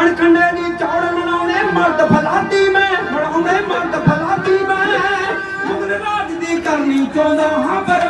ਖਾਨ ਖੰਡੇ ਦੀ ਚੌੜ ਮਨਾਉਣੇ ਮਰਦ ਫਲਾਦੀ ਮੈਂ ਬਣਾਉਣੇ ਮਰਦ ਫਲਾਦੀ ਮੈਂ। ਮੁਗਲ ਰਾਜ ਦੀ ਕਰਨੀ ਚਾਹੁੰਦਾ ਹਾਂ, ਪਰ